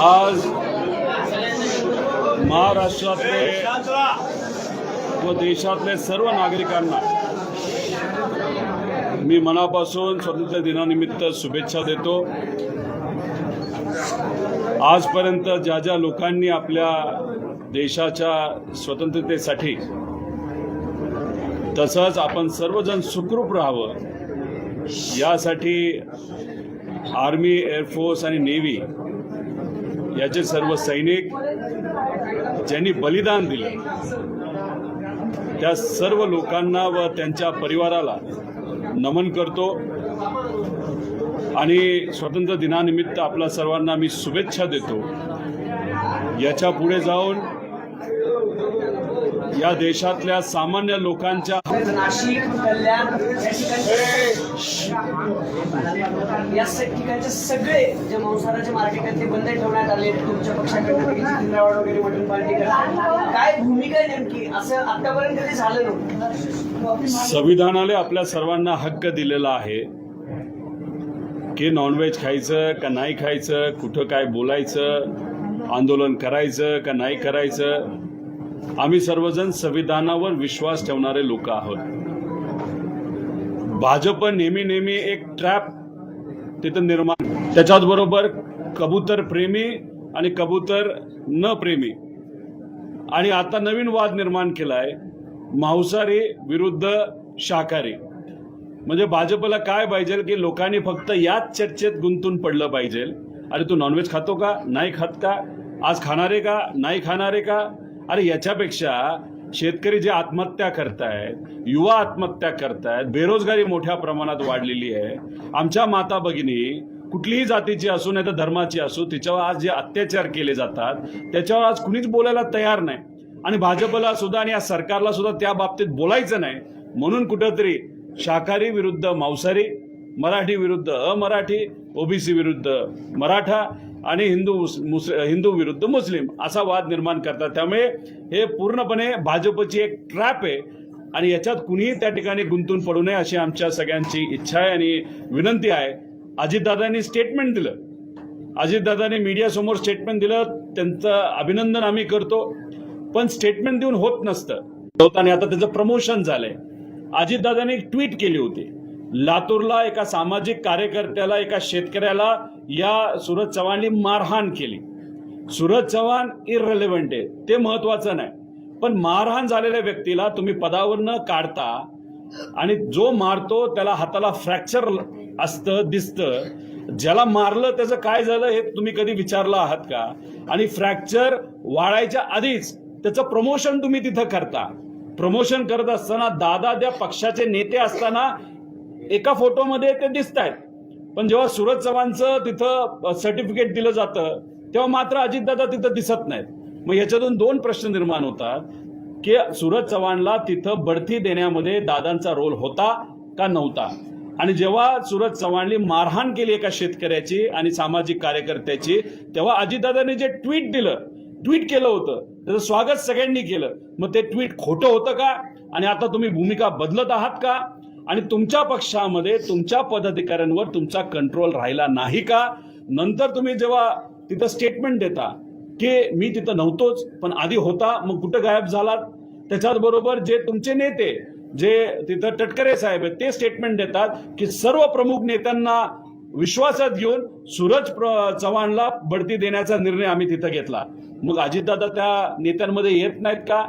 आज महाराष्ट्रातले व देशातले सर्व नागरिकांना मी मनापासून स्वातंत्र्य दिनानिमित्त शुभेच्छा देतो. आजपर्यंत ज्या ज्या लोकांनी आपल्या देशाच्या स्वतंत्रतेसाठी तसंच आपण सर्वजण सुखरूप राहावं. यासाठी आर्मी एअरफोर्स आणि नेव्ही याचे सर्व सैनिक ज्यांनी बलिदान दिलं त्या सर्व लोकांना व त्यांच्या परिवाराला नमन करतो. आणि स्वातंत्र्य दिनानिमित्त आपल्या सर्वांना मी शुभेच्छा देतो. याच्यापुढे जाऊन या देशातल्या सामान्य लोकांच्या नाशिक कल्याण या ठिकाणचे सगळे जे मांसाहाराचे मार्केट आहेत ते बंद ठेवण्यात आले तुमच्या पक्षाकडनं वगैरे पार्टी काय भूमिका आहे नेमकी? असं आतापर्यंत कधी झालं नव्हतं. संविधानाने आपल्या सर्वांना हक्क दिलेला आहे. की नॉनव्हेज खायचं का नाही खायचं कुठं काय बोलायचं आंदोलन करायचं का नाही करायचं आम्ही सर्वजण संविधानावर विश्वास ठेवणारे लोक आहोत. भाजप नेहमी नेहमी एक ट्रॅप तिथं निर्माण त्याच्याच बरोबर कबूतर प्रेमी आणि कबूतर न प्रेमी. आणि आता नवीन वाद निर्माण केलाय मांसाहारी विरुद्ध शाकाहारी. म्हणजे भाजपला काय पाहिजे की लोकांनी फक्त याच चर्चेत गुंतून पडलं पाहिजे? अरे तू नॉनव्हेज खातो का? नाही खात का? आज खाणारे का? नाही खाणारे का? अरे याच्यापेक्षा शेतकरी जे आत्महत्या करतायत युवा आत्महत्या करतायत बेरोजगारी मोठ्या प्रमाणात वाढलेली आहे. आमच्या माता भगिनी कुठलीही जातीची असू नाही तर धर्माची असू तिच्यावर आज जे अत्याचार केले जातात त्याच्यावर आज कुणीच बोलायला तयार नाही. आणि भाजपला सुद्धा आणि या सरकारला सुद्धा त्या बाबतीत बोलायचं नाही. म्हणून कुठंतरी शाकाहारी विरुद्ध मांसाहारी मराठी विरुद्ध अमराठी ओबीसी विरुद्ध मराठा आणि हिंदू मुस हिंदू विरुद्ध मुस्लिम असा वाद निर्माण करतात. त्यामुळे हे पूर्णपणे भाजपची एक ट्रॅप आहे आणि याच्यात कुणीही त्या ठिकाणी गुंतून पडू नये अशी आमच्या सगळ्यांची इच्छा आहे आणि विनंती आहे. अजितदादांनी स्टेटमेंट दिलं. अजितदादांनी मीडियासमोर स्टेटमेंट दिलं. त्यांचं अभिनंदन आम्ही करतो. पण स्टेटमेंट देऊन होत नसतं. आणि आता त्याचं प्रमोशन झालंय. अजितदादांनी एक ट्विट केली होती. लातूरला एका सामाजिक कार्यकर्त्याला एका शेतकऱ्याला या सुरज चव्हाणनी मारहाण केली. सुरज चव्हाण इररेलेव्हंट आहे. ते महत्वाचं नाही. पण मारहाण झालेल्या व्यक्तीला तुम्ही पदावर न काढता आणि जो मारतो त्याला हाताला फ्रॅक्चर असतं दिसतं. ज्याला मारलं त्याचं काय झालं हे तुम्ही कधी विचारलं आहात का? आणि फ्रॅक्चर वाढायच्या आधीच त्याचं प्रमोशन तुम्ही तिथं करता. प्रमोशन करत असताना दादा त्या पक्षाचे नेते असताना एका फोटोमध्ये ते दिसत आहेत पण जेव्हा सुरज चव्हाणचं तिथं सर्टिफिकेट दिलं जातं तेव्हा मात्र अजितदादा तिथं दिसत नाहीत. मग याच्यातून दोन प्रश्न निर्माण होतात की सूरज चव्हाणला तिथं बढती देण्यामध्ये दादांचा रोल होता का नव्हता? आणि जेव्हा सूरज चव्हाणनी मारहाण केली एका शेतकऱ्याची आणि सामाजिक कार्यकर्त्याची तेव्हा अजितदादांनी जे ट्विट दिलं ट्विट केलं होतं. त्याचं स्वागत सगळ्यांनी केलं. मग ते ट्विट खोटं होतं का? आणि आता तुम्ही भूमिका बदलत आहात का? आणि तुमच्या पक्षामध्ये तुमच्या पदाधिकाऱ्यांवर तुमचा कंट्रोल राहिला नाही का? नंतर तुम्ही जेव्हा तिथं स्टेटमेंट देता की मी तिथं नव्हतोच पण आधी होता मग कुठं गायब झालात? त्याच्याच बरोबर जे तुमचे नेते जे तिथं टटकरे साहेब आहेत ते स्टेटमेंट देतात की सर्व प्रमुख नेत्यांना विश्वासात घेऊन सूरज प्र- चव्हाणला बढती देण्याचा निर्णय आम्ही तिथं घेतला. मग अजितदादा त्या नेत्यांमध्ये येत नाहीत का?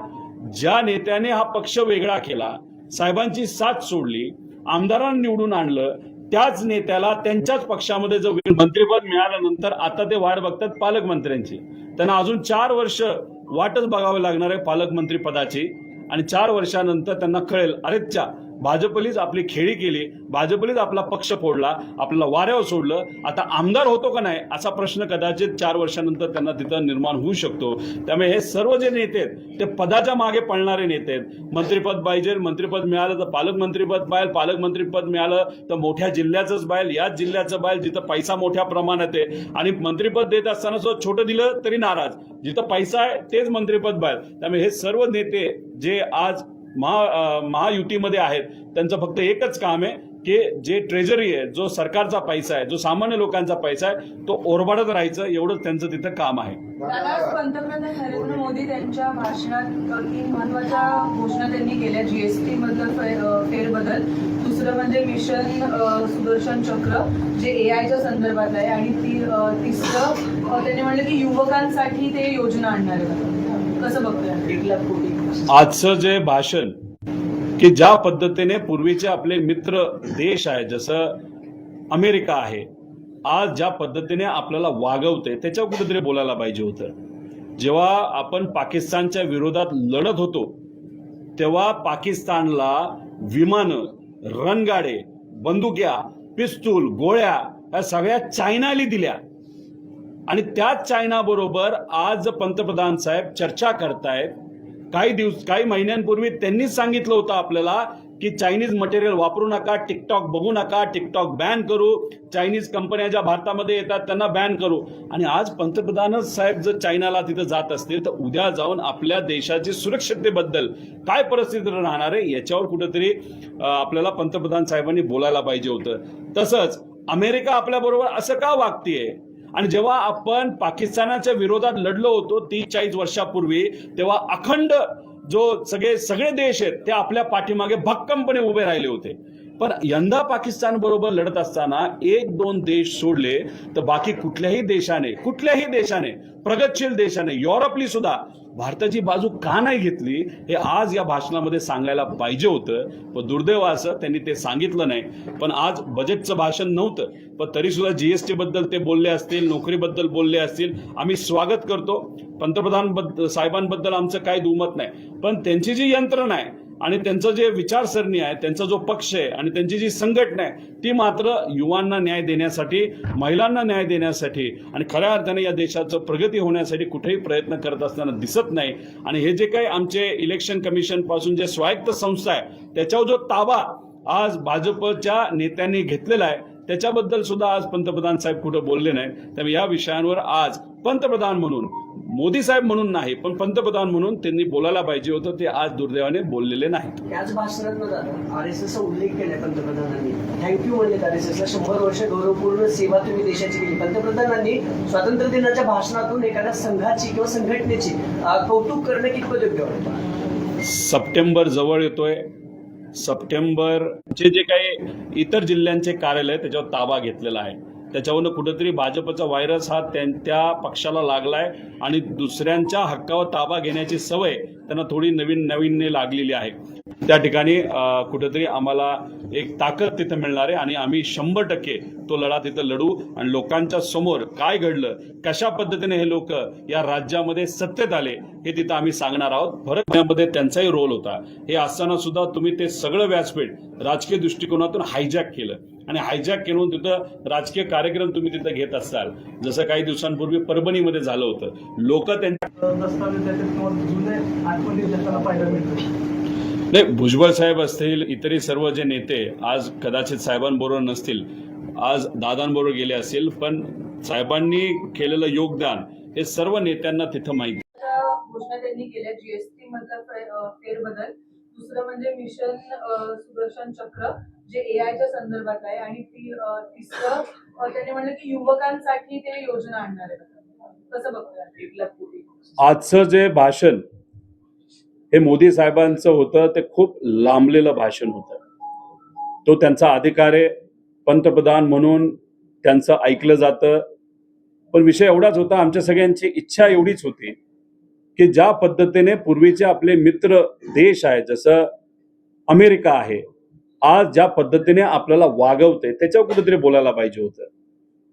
ज्या नेत्याने हा पक्ष वेगळा केला साहेबांची साथ सोडली आमदारांना निवडून आणलं त्याच नेत्याला त्यांच्याच पक्षामध्ये जो मंत्रीपद मिळाल्यानंतर आता ते वाट बघतात पालकमंत्र्यांची. त्यांना अजून चार वर्ष वाटच बघावी लागणार आहे पालकमंत्री पदाची आणि चार वर्षानंतर त्यांना कळेल अरेच्या भाजपलीच आपली खेळी केली भाजपलीच आपला पक्ष फोडला आपल्याला वाऱ्यावर सोडलं. आता आमदार होतो का नाही असा प्रश्न कदाचित चार वर्षानंतर त्यांना तिथं निर्माण होऊ शकतो. त्यामुळे हे सर्व जे नेते आहेत ते पदाच्या मागे पळणारे नेते आहेत. मंत्रीपद पाहिजे मंत्रीपद मिळालं तर पालकमंत्रीपद पाहिजे पालकमंत्रीपद मिळालं तर मोठ्या जिल्ह्याचंच बाहेर याच जिल्ह्याचं बाहेर जिथं पैसा मोठ्या प्रमाणात आहे. आणि मंत्रीपद देत असताना सुद्धा छोटं दिलं तरी नाराज. जिथं पैसा आहे तेच मंत्रीपद बाहेर त्यामुळे हे सर्व नेते जे आज महा महायुतीमध्ये आहेत. त्यांचं फक्त एकच काम आहे की जे ट्रेजरी आहे जो सरकारचा पैसा आहे जो सामान्य लोकांचा पैसा आहे तो ओरबाडत राहायचं एवढंच त्यांचं तिथं काम आहे. पंतप्रधान नरेंद्र मोदी त्यांच्या भाषणात तीन महत्त्वाच्या घोषणा त्यांनी केल्या जीएसटी मधलं फेरबदल. दुसरं म्हणजे मिशन सुदर्शन चक्र जे ए आयच्या संदर्भात आहे. आणि ती तिसरं त्यांनी म्हणलं की युवकांसाठी ते योजना आणणार आहे. कसं बघतोय? एक लाख कोटी आजचं जे भाषण की ज्या पद्धतीने पूर्वीचे आपले मित्र देश आहे जसं अमेरिका आहे आज ज्या पद्धतीने आपल्याला वागवते त्याच्यावर कुठेतरी बोलायला पाहिजे होतं. जेव्हा आपण पाकिस्तानच्या विरोधात लढत होतो तेव्हा पाकिस्तानला विमानं रणगाडे बंदुक्या पिस्तूल गोळ्या या सगळ्या चायनाली दिल्या. आणि त्याच चायना बरोबर आज पंतप्रधान साहेब चर्चा करतायत काही दिवस काही महिन्यांपूर्वी त्यांनीच सांगितलं होतं आपल्याला की चायनीज मटेरियल वापरू नका टिकटॉक बघू नका टिकटॉक बॅन करू. चायनीज कंपन्या ज्या भारतामध्ये येतात त्यांना बॅन करू. आणि आज पंतप्रधानच साहेब जर चायनाला तिथं जात असतील तर उद्या जाऊन आपल्या देशाची सुरक्षिततेबद्दल काय परिस्थिती राहणार आहे याच्यावर कुठंतरी आपल्याला पंतप्रधान साहेबांनी बोलायला पाहिजे होतं. तसंच अमेरिका आपल्याबरोबर असं का वागतीये? आणि जेव्हा आपण पाकिस्तानाच्या विरोधात लढलो होतो तीस चाळीस वर्षापूर्वी तेव्हा अखंड जो सगळे सगळे देश आहेत ते आपल्या पाठीमागे भक्कमपणे उभे राहिले होते. पण यंदा पाकिस्तान बरोबर लढत असताना एक दोन देश सोडले तर बाकी कुठल्याही देशाने कुठल्याही देशाने प्रगतशील देशाने युरोपली सुद्धा भारताची बाजू का नाही घेतली हे आज या भाषणामध्ये सांगायला पाहिजे होतं. पण दुर्दैव असं त्यांनी ते सांगितलं नाही. पण आज बजेटचं भाषण नव्हतं. पण तरी सुद्धा एस टीबद्दल ते बोलले असतील नोकरीबद्दल बोलले असतील. आम्ही स्वागत करतो. पंतप्रधान साहेबांबद्दल आमचं काही दुमत नाही. पण त्यांची जी यंत्रणा आहे आणि त्यांचं जे विचारसरणी आहे त्यांचा जो पक्ष आहे आणि त्यांची जी संघटना आहे ती मात्र युवांना न्याय देण्यासाठी महिलांना न्याय देण्यासाठी आणि खऱ्या अर्थाने या देशाचं प्रगती होण्यासाठी कुठेही प्रयत्न करत असताना दिसत नाही. आणि हे जे काही आमचे इलेक्शन कमिशनपासून जे स्वायत्त संस्था आहे त्याच्यावर जो ताबा आज भाजपच्या नेत्यांनी घेतलेला आहे त्याच्याबद्दल सुद्धा आज पंतप्रधान साहेब कुठं बोलले नाही. त्यामुळे या विषयांवर आज पंतप्रधान म्हणून. मोदी साहेब म्हणून नाही पण पंतप्रधान म्हणून त्यांनी बोलायला पाहिजे होतं ते आज दुर्दैवाने बोललेले नाहीत. त्याच भाषणात आर एस एसचा उल्लेख केलाय पंतप्रधानांनी. थँक्यू म्हणले आर एस एसला शंभर वर्ष गौरवपूर्ण सेवा तुम्ही देशाची केली. पंतप्रधानांनी स्वातंत्र्य दिनाच्या भाषणातून एखाद्या संघाची किंवा संघटनेची कौतुक करणं कितपत योग्य वाटतं सप्टेंबर जवळ येतोय. सप्टेंबरचे जे काही इतर जिल्ह्यांचे कार्यालय त्याच्यावर ताबा घेतलेला आहे. त्याच्यावरनं कुठंतरी भाजपचा व्हायरस हा त्यां- त्या पक्षाला लागलाय आणि दुसऱ्यांच्या हक्कावर ताबा घेण्याची सवय त्यांना थोडी नवीन नवीनने लागलेली आहे. त्या ठिकाणी कुठंतरी आम्हाला एक ताकद तिथं मिळणार आहे आणि आम्ही शंभर टक्के तो लढा तिथं लढू आणि लोकांच्या समोर काय घडलं कशा पद्धतीने हे लोक या राज्यामध्ये सत्तेत आले हे तिथं आम्ही सांगणार आहोत. फरक यामध्ये त्यांचाही रोल होता. हे असताना सुद्धा तुम्ही ते सगळं व्यासपीठ राजकीय दृष्टिकोनातून हायजॅक केलं. आणि हायजॅक करून तिथं राजकीय कार्यक्रम तुम्ही तिथं घेत असाल. जसं काही दिवसांपूर्वी परभणीमध्ये झालं होतं. लोक त्यांच्या नाही भुजबळ साहेब असतील इतरही सर्व जे नेते आज कदाचित साहेबांबरोबर नसतील. आज दादांबरोबर गेले असतील पण साहेबांनी केलेलं योगदान हे सर्व नेत्यांना तिथं माहिती दुसरं म्हणजे मिशन सुदर्शन चक्र जे एआयच्या संदर्भात आहे. आणि ती तिसरं त्याने म्हणलं की युवकांसाठी ते योजना आणणार आहे. कसं बघतोय? एक लाख कोटी आजचं जे भाषण हे मोदी साहेबांचं होतं ते खूप लांबलेलं भाषण होतं. तो त्यांचा अधिकार आहे पंतप्रधान म्हणून त्यांचं ऐकलं जातं. पण विषय एवढाच होता आमच्या सगळ्यांची इच्छा एवढीच होती. की ज्या पद्धतीने पूर्वीचे आपले मित्र देश आहे जसं अमेरिका आहे आज ज्या पद्धतीने आपल्याला वागवते त्याच्यावर कुठेतरी बोलायला पाहिजे होतं.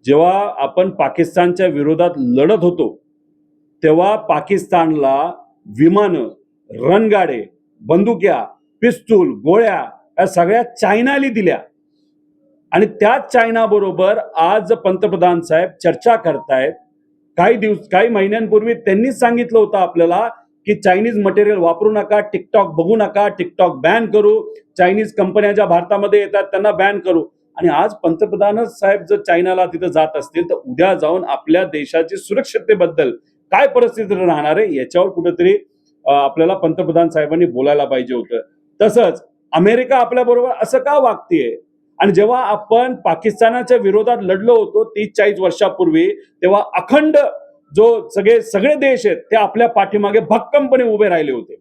जेव्हा आपण पाकिस्तानच्या विरोधात लढत होतो तेव्हा पाकिस्तानला विमानं रणगाडे बंदुक्या पिस्तूल गोळ्या या सगळ्या चायनाली दिल्या. आणि त्याच चायना बरोबर आज पंतप्रधान साहेब चर्चा करतायत काही दिवस काही महिन्यांपूर्वी त्यांनीच सांगितलं होतं आपल्याला की चायनीज मटेरियल वापरू नका टिकटॉक बघू नका टिकटॉक बॅन करू. चायनीज कंपन्या ज्या भारतामध्ये येतात त्यांना बॅन करू. आणि आज पंतप्रधानच साहेब जर चायनाला तिथं जात असतील तर उद्या जाऊन आपल्या देशाची सुरक्षिततेबद्दल काय परिस्थिती राहणार आहे याच्यावर कुठेतरी आपल्याला पंतप्रधान साहेबांनी बोलायला पाहिजे होतं. तसंच अमेरिका आपल्याबरोबर असं का वागतीये? आणि जेव्हा आपण पाकिस्तानाच्या विरोधात लढलो होतो तीस चाळीस वर्षापूर्वी तेव्हा अखंड जो सगळे सगळे देश आहेत ते आपल्या पाठीमागे भक्कमपणे उभे राहिले होते.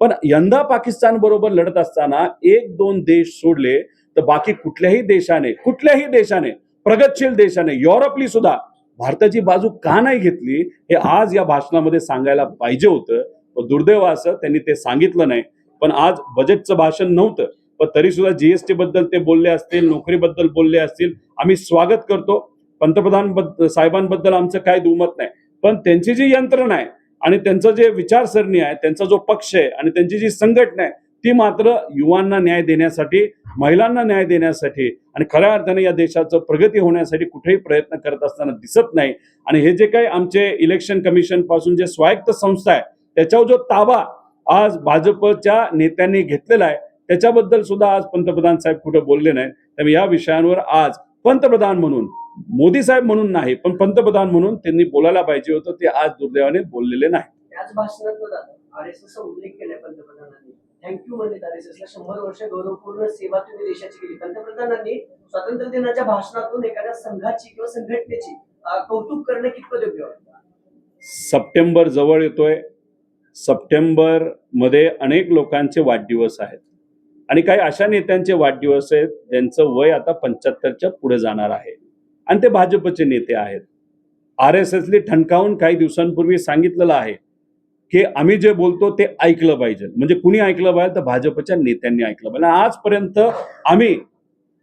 पण यंदा पाकिस्तान बरोबर लढत असताना एक दोन देश सोडले तर बाकी कुठल्याही देशाने कुठल्याही देशाने प्रगतशील देशाने युरोपली सुद्धा भारताची बाजू का नाही घेतली हे आज या भाषणामध्ये सांगायला पाहिजे होतं. दुर्दैव असं त्यांनी ते सांगितलं नाही. पण आज बजेटचं भाषण नव्हतं. पण तरी सुद्धा जीएसटी बद्दल ते बोलले असतील नोकरीबद्दल बोलले असतील. आम्ही स्वागत करतो. पंतप्रधान साहेबांबद्दल आमचं काय दुमत नाही. पण त्यांची जी यंत्रणा आहे आणि त्यांचं जे विचारसरणी आहे त्यांचा जो पक्ष आहे आणि त्यांची जी संघटना आहे ती मात्र युवांना न्याय देण्यासाठी महिलांना न्याय देण्यासाठी आणि खऱ्या अर्थाने या देशाचं प्रगती होण्यासाठी कुठेही प्रयत्न करत असताना दिसत नाही. आणि हे जे काही आमचे इलेक्शन कमिशनपासून जे स्वायत्त संस्था आहे त्याच्यावर जो ताबा आज भाजपच्या नेत्यांनी घेतलेला आहे त्याच्याबद्दल सुद्धा आज पंतप्रधान साहेब कुठे बोलले नाही. त्यामुळे या विषयांवर आज पंतप्रधान म्हणून मोदी साहेब म्हणून नाही पण पंतप्रधान म्हणून त्यांनी बोलायला पाहिजे होतं ते आज दुर्दैवाने बोललेले नाही त्याच भाषणात बघा आर एस एसचा उल्लेख केलाय पंतप्रधानांनी. थँक्यू म्हणले आर एस एसला शंभर वर्ष गौरवपूर्ण सेवा तुम्ही देशाची केली. पंतप्रधानांनी स्वातंत्र्य दिनाच्या भाषणातून एखाद्या संघाची किंवा संघटनेची अं, कौतुक करणं कितपत योग्य वाटतं? सप्टेंबर जवळ येतोय. सप्टेंबरमध्ये अनेक लोकांचे वाढदिवस आहेत. आणि काही अशा नेत्यांचे वाढदिवस आहेत ज्यांचं वय आता पंच्याहत्तरच्या पुढे जाणार आहे. आणि ते भाजपचे नेते आहेत. आर एस एसने ठणकावून काही दिवसांपूर्वी सांगितलेलं आहे की आम्ही जे बोलतो ते ऐकलं पाहिजे. म्हणजे कुणी ऐकलं पाहिजे तर भाजपच्या नेत्यांनी ऐकलं पाहिजे. आजपर्यंत आम्ही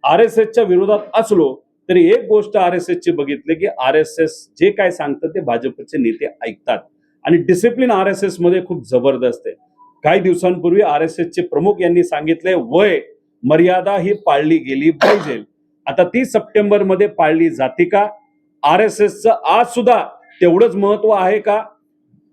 आर एस एसच्या विरोधात असलो तरी एक गोष्ट आर एस एसची बघितली की आर एस एस जे काय सांगतं ते भाजपचे नेते ऐकतात. आणि डिसिप्लिन आर एस एसमध्ये खूप जबरदस्त आहे. काही दिवसांपूर्वी आर एस एसचे प्रमुख यांनी सांगितले वय मर्यादा ही पाळली गेली पाहिजे. आता ती सप्टेंबरमध्ये पाळली जाते का? आर एस एसचं आज सुद्धा तेवढंच महत्त्व आहे का?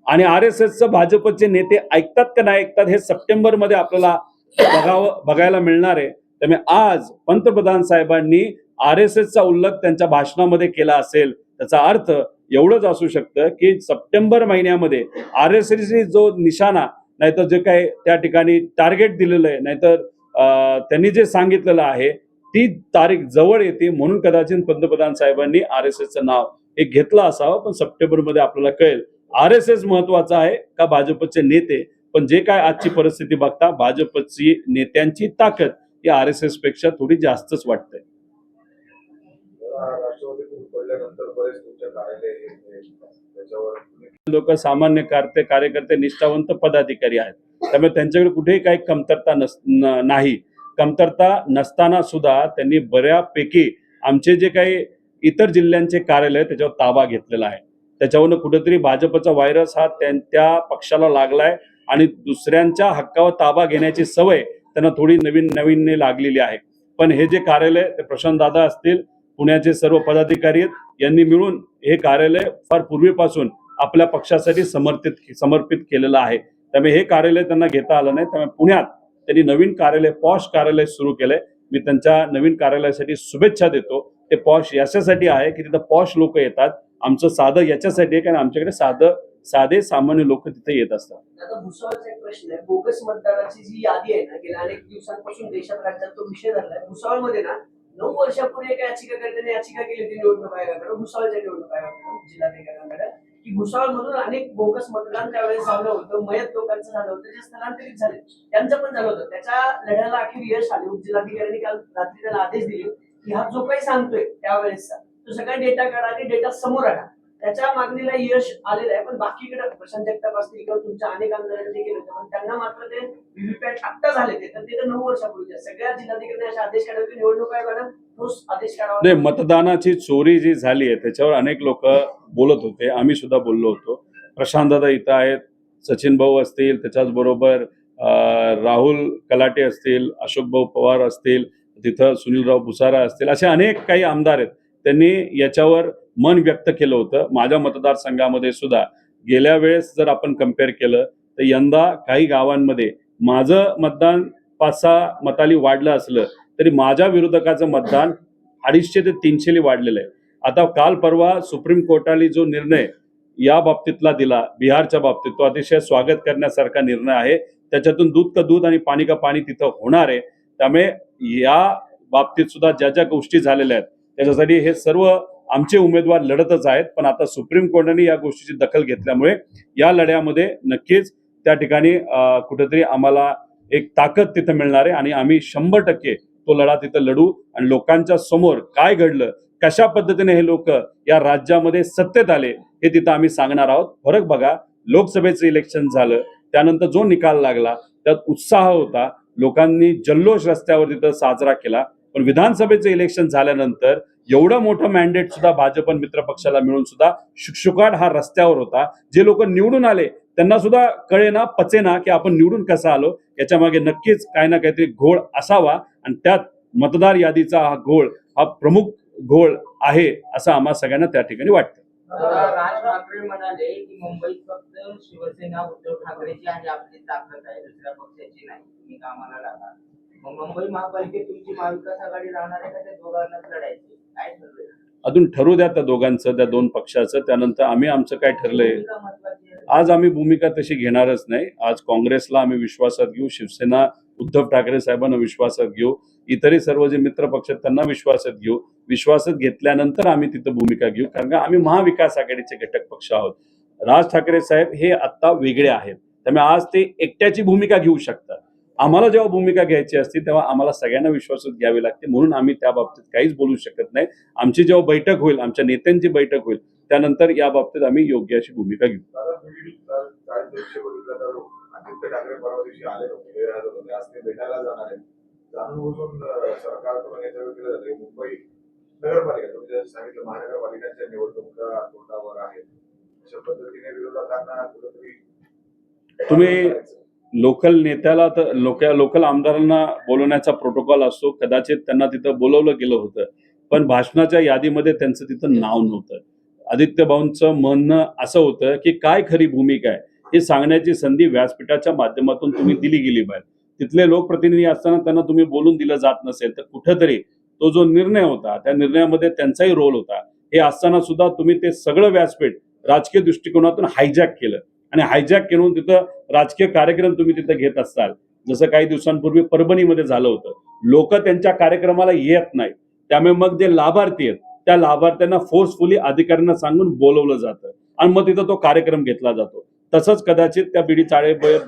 आणि आर एस एसचं भाजपचे नेते ऐकतात का नाही ऐकतात हे सप्टेंबरमध्ये आपल्याला बघावं बघायला मिळणार आहे. त्यामुळे आज पंतप्रधान साहेबांनी आर एस एसचा उल्लेख त्यांच्या भाषणामध्ये केला असेल त्याचा अर्थ एवढंच असू शकतं की सप्टेंबर महिन्यामध्ये आर एस एसने जो निशाणा नाहीतर जे काही त्या ठिकाणी टार्गेट दिलेलं आहे नाहीतर त्यांनी जे सांगितलेलं आहे ती तारीख जवळ येते म्हणून कदाचित पंतप्रधान साहेबांनी आर एस एसचं नाव हे घेतलं असावं पण सप्टेंबरमध्ये आपल्याला कळेल. आर एस एस महत्वाचं आहे का भाजपचे नेते? पण जे काय आजची परिस्थिती बघता भाजपची नेत्यांची ताकद ही आर एस एसपेक्षा थोडी जास्तच वाटते लोक सामान्य कार्य कार्यकर्ते निष्ठावंत पदाधिकारी आहेत. त्यामुळे त्यांच्याकडे कुठेही काही कमतरता नस नाही. कमतरता नसताना सुद्धा त्यांनी बऱ्यापैकी आमचे जे काही इतर जिल्ह्यांचे कार्यालय त्याच्यावर ताबा घेतलेला आहे. त्याच्यावरनं कुठेतरी भाजपचा व्हायरस हा त्या पक्षाला लागलाय आणि दुसऱ्यांच्या हक्कावर ताबा घेण्याची सवय त्यांना थोडी नवीन नवीनने लागलेली आहे. पण हे जे कार्यालय ते प्रशांत दादा असतील पुण्याचे सर्व पदाधिकारी आहेत. यांनी मिळून हे कार्यालय फार पूर्वीपासून आपल्या पक्षासाठी समर्पित समर्पित केलेलं आहे. त्यामुळे हे कार्यालय त्यांना घेता आलं नाही. त्यामुळे पुण्यात त्यांनी नवीन कार्यालय पॉश कार्यालय सुरू केलंय. मी त्यांच्या नवीन कार्यालयासाठी शुभेच्छा देतो. ते पॉश याच्यासाठी आहे की तिथं पॉश लोक येतात. आमचं साधं याच्यासाठी आहे कारण आमच्याकडे साधं साधे सामान्य लोक तिथे येत असतात. भुसावळचा एक प्रश्न आहे. बोगस मतदाराची जी यादी आहे ना गेल्या अनेक दिवसांपासून देशात राज्यात तो विषय झालाय भुसावळमध्ये ना नऊ वर्षापूर्वी एका याचिकाकर्त्याने याचिका केली होती निवडणूक आयोगाकडे भुसावळच्या निवडणूक आयोगाकडे जिल्हाधिकाऱ्यांकडे. की भुसावळमधून अनेक बोगस मतदान त्यावेळेस झालं होतं मयत लोकांचं झालं होतं जे स्थलांतरित झाले. त्यांचं पण झालं होतं. त्याच्या लढ्याला अखेर यश आले. उपजिल्हाधिकाऱ्यांनी काल रात्री त्याला आदेश दिले की हा जो काही सांगतोय त्यावेळेसचा तो सगळा डेटा काढा आणि डेटा समोर आणा. त्याच्या मागणीला यश आलेलं आहे पण बाकीकडे प्रशांत जगताप असतील किंवा तुमच्या अनेक आंदोलन देखील होते पण त्यांना मात्र ते व्हीव्हीपॅट आत्ता झाले ते. तर ते तर नऊ वर्षापूर्वी सगळ्या जिल्हाधिकाऱ्यांनी असे आदेश काढले की निवडणूक आयोगानं ठोस आदेश काढावा नाही मतदानाची चोरी जी झाली आहे त्याच्यावर अनेक लोक बोलत होते. आम्ही सुद्धा बोललो होतो. प्रशांत दादा इथं आहेत सचिन भाऊ असतील त्याच्याच बरोबर राहुल कलाटे असतील अशोक भाऊ पवार असतील तिथं सुनीलराव भुसारा असतील असे अनेक काही आमदार आहेत. त्यांनी याच्यावर मन व्यक्त केलं होतं. माझ्या मतदारसंघामध्ये सुद्धा गेल्या वेळेस जर आपण कंपेअर केलं तर यंदा काही गावांमध्ये माझं मतदान पाच सहा मताली वाढलं असलं तरी माझ्या विरोधकाचं मतदान अडीचशे ते तीनशेली वाढलेलं आहे. आता काल परवा सुप्रीम कोर्टाने जो निर्णय या बाबतीतला दिला बिहारच्या बाबतीत तो अतिशय स्वागत करण्यासारखा निर्णय आहे. त्याच्यातून दूध का दूध आणि पाणी का पाणी तिथं होणार आहे. त्यामुळे या बाबतीत सुद्धा ज्या ज्या गोष्टी झालेल्या आहेत त्याच्यासाठी हे सर्व आमचे उमेदवार लढतच आहेत पण आता सुप्रीम कोर्टाने या गोष्टीची दखल घेतल्यामुळे या लढ्यामध्ये नक्कीच त्या ठिकाणी कुठेतरी आम्हाला एक ताकद तिथं मिळणार आहे आणि आम्ही शंभर टक्के तो लढा तिथं लढू आणि लोकांच्या समोर काय घडलं कशा पद्धतीने हे लोक या राज्यामध्ये सत्तेत आले हे तिथं आम्ही सांगणार आहोत. फरक बघा लोकसभेचं इलेक्शन झालं त्यानंतर जो निकाल लागला त्यात उत्साह होता लोकांनी जल्लोष रस्त्यावर तिथं साजरा केला पण विधानसभेचं इलेक्शन झाल्यानंतर एवढं मोठं मॅन्डेट सुद्धा भाजप आणि मित्र पक्षाला मिळून सुद्धा शुकशुकाट हा रस्त्यावर होता. जे लोक निवडून आले त्यांना सुद्धा कळेना पचेना की आपण निवडून कसा आलो. याच्या मागे नक्कीच काही ना काहीतरी घोळ असावा आणि त्यात मतदार यादीचा हा घोळ हा प्रमुख घोळ आहे असं आम्हा सगळ्यांना त्या ठिकाणी वाटतं. राज ठाकरे म्हणाले की मुंबईत फक्त शिवसेना उद्धव ठाकरेची आणि आपली ताकद आहे दुसऱ्या पक्षाची नाही. तुम्ही कामाला लागा. मग मुंबई महापालिकेत तुमची महाविकास आघाडी राहणार आहे का? त्या दोघांनाच लढायची काय ठरलंय? अजून ठरवू द्या त्या दोघांचं त्या दोन पक्षाचं. त्यानंतर आम्ही आमचं काय ठरलंय? आज आम्ही भूमिका तशी घेणारच नाही. आज काँग्रेसला आम्ही विश्वासात घेऊ शिवसेना उद्धव ठाकरे साहेबांना विश्वासात घेऊ इतरही सर्व जे मित्र पक्ष आहेत त्यांना विश्वासात घेऊ. विश्वासात घेतल्यानंतर आम्ही तिथं भूमिका घेऊ कारण का आम्ही महाविकास आघाडीचे घटक पक्ष आहोत. राज ठाकरे साहेब हे आता वेगळे आहेत. त्यामुळे आज ते एकट्याची भूमिका घेऊ शकतात. आम्हाला जेव्हा भूमिका घ्यायची असते तेव्हा आम्हाला सगळ्यांना विश्वासात घ्यावी लागते. म्हणून आम्ही त्या बाबतीत काहीच बोलू शकत नाही. आमची जेव्हा बैठक होईल आमच्या नेत्यांची बैठक होईल त्यानंतर या बाबतीत आम्ही योग्य अशी भूमिका घेऊ. मुंबई नगरपालिका सांगितलं महानगरपालिकांच्या निवडणुका तोंडावर आहेत. अशा पद्धतीने विरोधकांना कुठेतरी तुम्ही लोकल नेत्याला तर लोक लोकल आमदारांना बोलवण्याचा प्रोटोकॉल असतो. कदाचित त्यांना तिथं बोलवलं गेलं होतं. पण भाषणाच्या यादीमध्ये त्यांचं तिथं नाव नव्हतं. आदित्य भाऊंचं म्हणणं असं होतं की काय खरी भूमिका आहे? हे सांगण्याची संधी व्यासपीठाच्या माध्यमातून तुम्ही दिली गेली पाहिजे. तिथले लोकप्रतिनिधी असताना त्यांना तुम्ही बोलून दिलं जात नसेल तर कुठंतरी तो जो निर्णय होता त्या निर्णयामध्ये त्यांचाही रोल होता. हे असताना सुद्धा तुम्ही ते सगळं व्यासपीठ राजकीय दृष्टिकोनातून हायजॅक केलं. आणि हायजॅक करून तिथं राजकीय कार्यक्रम तुम्ही तिथं घेत असाल जसं काही दिवसांपूर्वी परभणीमध्ये झालं होतं. लोक त्यांच्या कार्यक्रमाला येत नाही त्यामुळे मग जे लाभार्थी आहेत त्या लाभार्थ्यांना फोर्सफुली अधिकाऱ्यांना सांगून बोलवलं जातं. आणि मग तिथं तो कार्यक्रम घेतला जातो. तसंच कदाचित त्या बिडी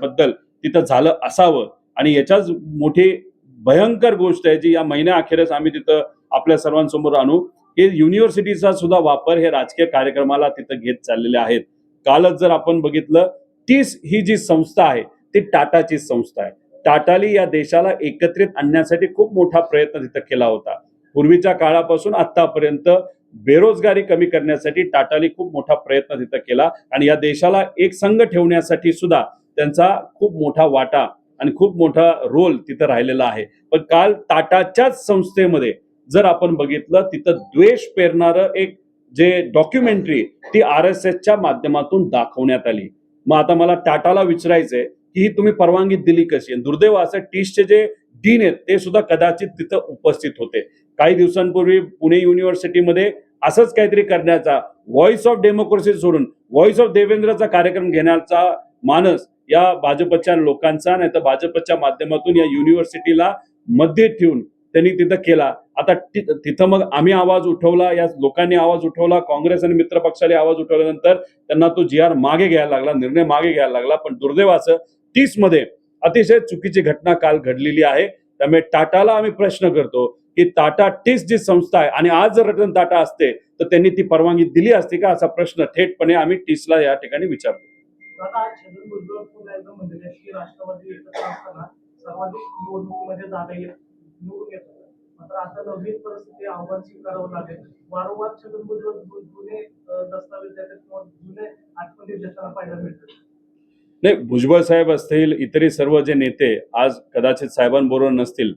बद्दल तिथं झालं असावं. आणि याच्याच मोठी भयंकर गोष्ट आहे जी या महिन्या अखेरच आम्ही तिथं आपल्या सर्वांसमोर आणू की युनिव्हर्सिटीचा सुद्धा वापर हे राजकीय कार्यक्रमाला तिथं घेत चाललेले आहेत. कालच जर आपण बघितलं तीस ही जी संस्था आहे ती टाटाची संस्था आहे. टाटाली या देशाला एकत्रित आणण्यासाठी खूप मोठा प्रयत्न तिथं केला होता. पूर्वीच्या काळापासून आतापर्यंत बेरोजगारी कमी करण्यासाठी टाटाली खूप मोठा प्रयत्न तिथं केला आणि या देशाला एक संघ ठेवण्यासाठी सुद्धा त्यांचा खूप मोठा वाटा आणि खूप मोठा रोल तिथं राहिलेला आहे. पण काल टाटाच्याच संस्थेमध्ये जर आपण बघितलं तिथं द्वेष पेरणारं एक जे डॉक्युमेंटरी ती आर एस एसच्या माध्यमातून दाखवण्यात आली. मग आता मला टाटाला विचारायचंय की ही तुम्ही परवानगी दिली कशी? आणि दुर्दैव असं टीसचे जे डीन आहेत ते सुद्धा कदाचित तिथं उपस्थित होते. काही दिवसांपूर्वी पुणे युनिव्हर्सिटीमध्ये असंच काहीतरी करण्याचा व्हॉइस ऑफ डेमोक्रेसी सोडून व्हॉइस ऑफ देवेंद्रचा कार्यक्रम घेण्याचा मानस या भाजपच्या लोकांचा नाही तर भाजपच्या माध्यमातून या युनिव्हर्सिटीला मध्ये ठेवून त्यांनी तिथं केला. आता तिथं मग आम्ही आवाज उठवला या लोकांनी आवाज उठवला काँग्रेस आणि मित्र पक्षाने आवाज उठवल्यानंतर त्यांना तो जी आर मागे घ्यायला लागला निर्णय मागे घ्यायला लागला. पण दुर्दैवाचं तीसमध्ये अतिशय चुकीची घटना काल घडलेली आहे. त्यामुळे टाटाला आम्ही प्रश्न करतो की टाटा टीस जी संस्था आहे आणि आज जर रतन टाटा असते तर त्यांनी ती परवानगी दिली असती का असा प्रश्न थेटपणे आम्ही टीसला या ठिकाणी विचारतो. राष्ट्रवादी मात्र आता नवीन परिस्थिती आव्हान स्वीकारावं लागेल. वारंवार छगन जुने दस्तावेज देतात किंवा जुने आठवणी देताना पाहायला मिळतात. नाही भुजबळ साहेब असतील इतरही सर्व जे नेते आज कदाचित साहेबांबरोबर नसतील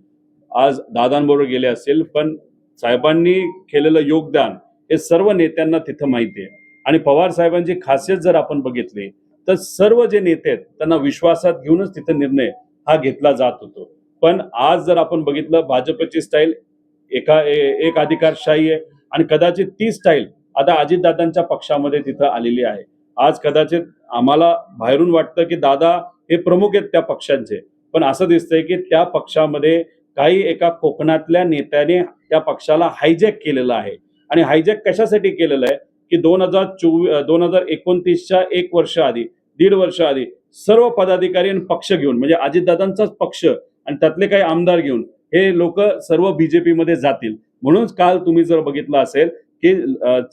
आज दादांबरोबर गेले असतील पण साहेबांनी केलेलं योगदान हे सर्व नेत्यांना तिथं माहिती आहे. आणि पवार साहेबांची खासियत जर आपण बघितली तर सर्व जे नेते आहेत त्यांना विश्वासात घेऊनच तिथं निर्णय हा घेतला जात होतो. पण आज जर आपण बघितलं भाजपची स्टाईल एका ए- एक अधिकारशाही आहे आणि कदाचित ती स्टाईल आता अजितदादांच्या पक्षामध्ये तिथं आलेली आहे. आज कदाचित आम्हाला बाहेरून वाटतं की दादा हे प्रमुख आहेत त्या पक्षांचे पण असं दिसतंय की त्या पक्षामध्ये काही एका कोकणातल्या नेत्याने त्या पक्षाला हायजॅक केलेलं आहे. आणि हायजॅक कशासाठी केलेलं आहे? की दोन हजार चोवीस दोन हजार एकोणतीसच्या एक वर्ष आधी दीड वर्ष आधी सर्व पदाधिकारी आणि पक्ष घेऊन म्हणजे अजितदादांचाच पक्ष आणि त्यातले काही आमदार घेऊन हे लोक सर्व बीजेपी मध्ये जातील. म्हणूनच काल तुम्ही जर बघितलं असेल की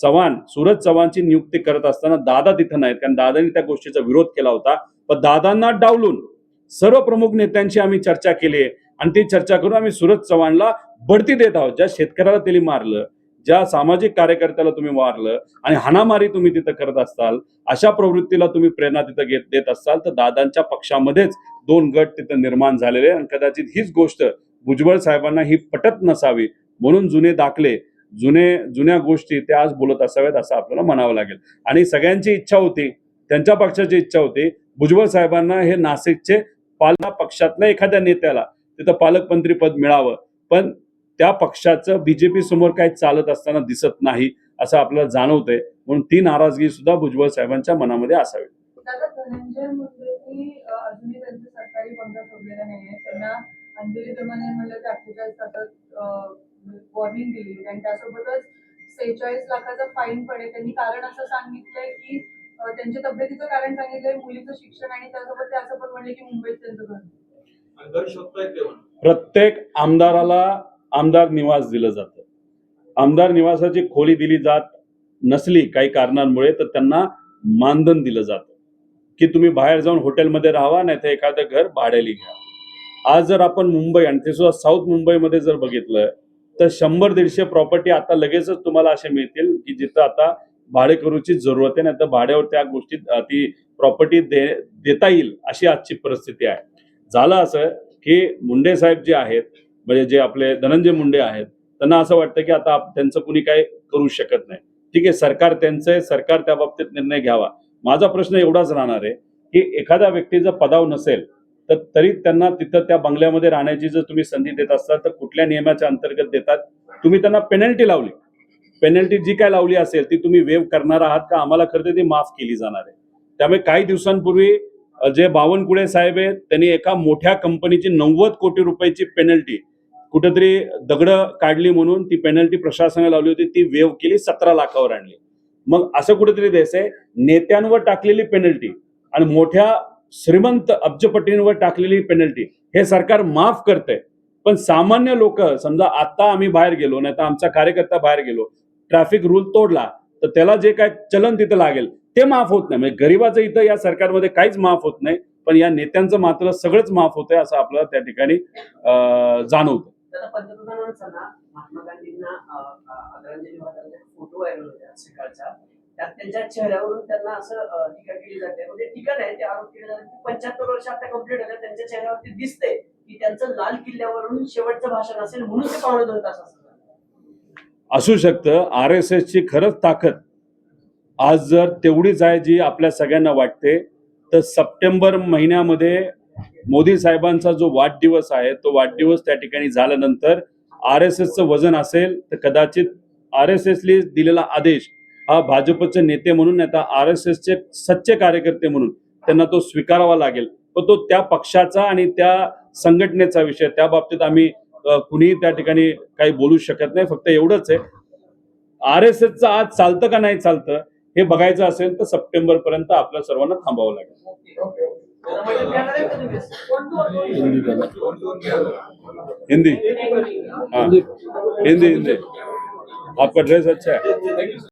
चव्हाण सूरज चव्हाणची नियुक्ती करत असताना दादा तिथं नाहीत. कारण दादांनी त्या गोष्टीचा विरोध केला होता. पण दादांना डावलून सर्व प्रमुख नेत्यांशी आम्ही चर्चा केली आहे. आणि ती चर्चा करून आम्ही सूरज चव्हाणला बढती देत आहोत. ज्या शेतकऱ्याला त्यांनी मारलं ज्या सामाजिक कार्यकर्त्याला तुम्ही मारलं आणि हाणामारी तुम्ही तिथं करत असाल अशा प्रवृत्तीला तुम्ही प्रेरणा तिथं घेत देत असाल तर दादांच्या पक्षामध्येच दोन गट तिथं निर्माण झालेले आहे आणि कदाचित हीच गोष्ट भुजबळ साहेबांना ही पटत नसावी म्हणून जुने दाखले जुने जुन्या गोष्टी ते आज बोलत असाव्यात असं आपल्याला म्हणावं लागेल. आणि सगळ्यांची इच्छा होती त्यांच्या पक्षाची इच्छा होती भुजबळ साहेबांना हे नाशिकचे पाला पक्षातल्या एखाद्या नेत्याला तिथं पालकमंत्री पद मिळावं. पण त्या पक्षाचं बीजेपी समोर काही चालत असताना दिसत नाही असं आपल्याला जाणवतंय. म्हणून ती नाराजगी सुद्धा भुजबळ साहेबांच्या मनामध्ये असावी. दादा धनंजय मुंडेंनी अजूनही त्यांचे सरकारी बंद सोडलेला नाहीये. त्यांना अंजली दमाने म्हणलं की अठ्ठेचाळीस तासात वॉर्निंग दिली. आणि त्यासोबतच सेहेचाळीस लाखाचा फाईन पडेल त्यांनी कारण असं सांगितलंय की त्यांच्या तब्येतीचं कारण सांगितलंय मुलीचं शिक्षण आणि त्यासोबत ते असं पण म्हणले की मुंबईत त्यांचं घर प्रत्येक आमदाराला आमदार निवास दिलं जातं. आमदार निवासाची खोली दिली जात नसली काही कारणांमुळे तर त्यांना मानधन दिलं जातं. की तुम्ही बाहेर जाऊन हॉटेलमध्ये राहावा नाही तर एखादं घर भाड्याला घ्या. आज जर आपण मुंबई आणि ते सुद्धा साऊथ मुंबईमध्ये जर बघितलं तर शंभर दीडशे प्रॉपर्टी आता लगेचच तुम्हाला असे मिळतील की जिथं आता भाडेकरूची जरूरत आहे नाही तर भाड्यावर त्या गोष्टीत ती प्रॉपर्टी दे देता येईल अशी आजची परिस्थिती आहे. झालं असं की मुंडे साहेब जे आहेत म्हणजे जे आपले धनंजय मुंडे आहेत त्यांना असं वाटतं की आता त्यांचं कुणी काही करू शकत नाही. ठीक आहे सरकार त्यांचं आहे सरकार त्या बाबतीत निर्णय घ्यावा. माझा प्रश्न एवढाच राहणार आहे की एखाद्या व्यक्तीचा पदाव नसेल तर तरी त्यांना तिथं त्या बंगल्यामध्ये राहण्याची जर तुम्ही संधी देत असता तर कुठल्या नियमाच्या अंतर्गत देतात? तुम्ही त्यांना पेनल्टी लावली. पेनल्टी जी काय लावली असेल ती तुम्ही वेव करणार आहात का? आम्हाला खरं तर ती माफ केली जाणार आहे. त्यामुळे काही दिवसांपूर्वी जे बावनकुळे साहेब आहेत त्यांनी एका मोठ्या कंपनीची नव्वद कोटी रुपयाची पेनल्टी कुठेतरी दगड काढली म्हणून ती पेनल्टी प्रशासनाला लावली होती ती वेव केली सतरा लाखावर आणली. मग असं कुठेतरी द्यायचंय नेत्यांवर टाकलेली पेनल्टी आणि मोठ्या श्रीमंत अब्जपटींवर टाकलेली पेनल्टी हे सरकार माफ करतंय. पण सामान्य लोक समजा आता आम्ही बाहेर गेलो नाही तर आमचा कार्यकर्ता बाहेर गेलो ट्रॅफिक रूल तोडला तर त्याला जे काय चलन तिथं लागेल ते माफ होत नाही. म्हणजे गरीबाचं इथं या सरकारमध्ये काहीच माफ होत नाही पण या नेत्यांचं मात्र सगळंच माफ होतंय असं आपल्याला त्या ठिकाणी अं, जाणवतं फोटो व्हायरल होते सकाळचा. त्यात त्यांच्या चेहऱ्यावरून त्यांना असं टीका केली जाते. म्हणजे टीका नाही ते आरोप केले जाते की पंच्याहत्तर वर्ष आता कंप्लीट होत्या. त्यांच्या चेहऱ्यावरती दिसते की त्यांचं लाल किल्ल्यावरून शेवटचं भाषण असेल म्हणून ते पावणे दोन तास असतात. असू शकतं. आर एस एसची खरंच ताकद. आज जर तेवढीच आहे जी आपल्या सगळ्यांना वाटते तर सप्टेंबर महिन्यामध्ये मोदी साहेबांचा जो वाढदिवस आहे तो वाढदिवस त्या ठिकाणी झाल्यानंतर आर एस एसचं वजन असेल तर कदाचित आर एस एसली दिलेला आदेश हा भाजपचे नेते म्हणून नाही तर आर एस एसचे सच्चे कार्यकर्ते म्हणून त्यांना तो स्वीकारावा लागेल. पण तो त्या पक्षाचा आणि त्या संघटनेचा विषय त्या बाबतीत आम्ही कुणीही त्या ठिकाणी काही बोलू शकत नाही. फक्त एवढंच आहे आर एस एसचं आज चालतं का नाही चालतं हे बघायचं असेल तर सप्टेंबर पर्यंत आपल्या सर्वांना थांबावं लागेल. हिंदी. हिंदी हिंदी. आपका ड्रेस अच्छा है।